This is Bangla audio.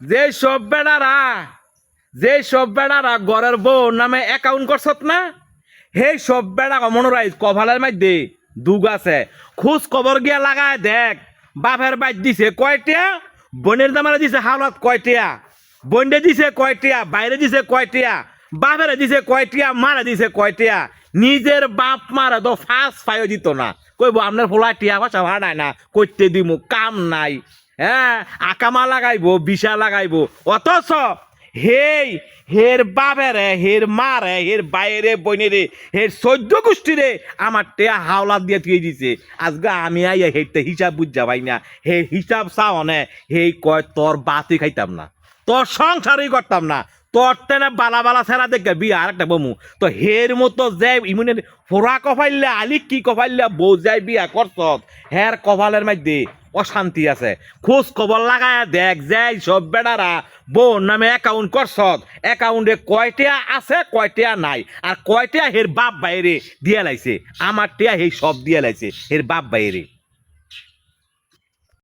যে সব বেড়ারা, যে সব বেড়ারা ঘরের বউ নামে অ্যাকাউন্ট করছত না, সেই সব বেড়া মনোরাইজ কভালের মধ্যে দুগ আছে। খোঁজ খবর গিয়া লাগায় দেখ, বাপের বাইর দিছে কয়টিয়া, বোনের দামারে দিছে হাওলাত কয়টিয়া বন্ডে দিছে কয়টিয়া, বাইরে দিছে কয়টিয়া, বাপেরে দিছে কয়টিয়া, মারে দিছে কয়টিয়া, নিজের বাপ মারা তো ফার্স্ট ফাইও দিত না। কইব আপনার ফোলা টিয়া পয়সা ভাড়ায় না করতে দিমু, কাম নাই। হ্যাঁ আকামা লাগাইবো, বিশা লাগাইবো। অথচ হেই, হের বাবেরে হের মারে হের বাইরে বইনেরে হের চৈদ্য গোষ্ঠীরে আমার টেয়া হাওলা দিয়ে তুই দিছে। আজকে আমি আইয়া হেরতে হিসাব বুঝা পাই না। হে হিসাব চাওনে হেই কয়, তোর বাতি খাইতাম না। তোর সংসারই করতাম না। তোর তেনে বালা বালা ছেড়া দেখে বিয়া আর একটা বমু। তো হের মতো যে ইমুনের ফোরা কফাইলে আলি কি কফাইলে বউ যাই বিয়া করছত, হের কপালের মধ্যে অশান্তি আছে। খোঁজ খবর লাগায় দেখ, যাই সব বেড়ারা বোন নামে অ্যাকাউন্ট করছত। অ্যাকাউন্টে কয়টিয়া আছে, কয়টিয়া নাই। আর কয়টিয়া হের বাপ বাইরে দিয়ে লাইছে? আমার টিয়া সেই সব দিয়ে লাইছে, হের বাপ বাইরে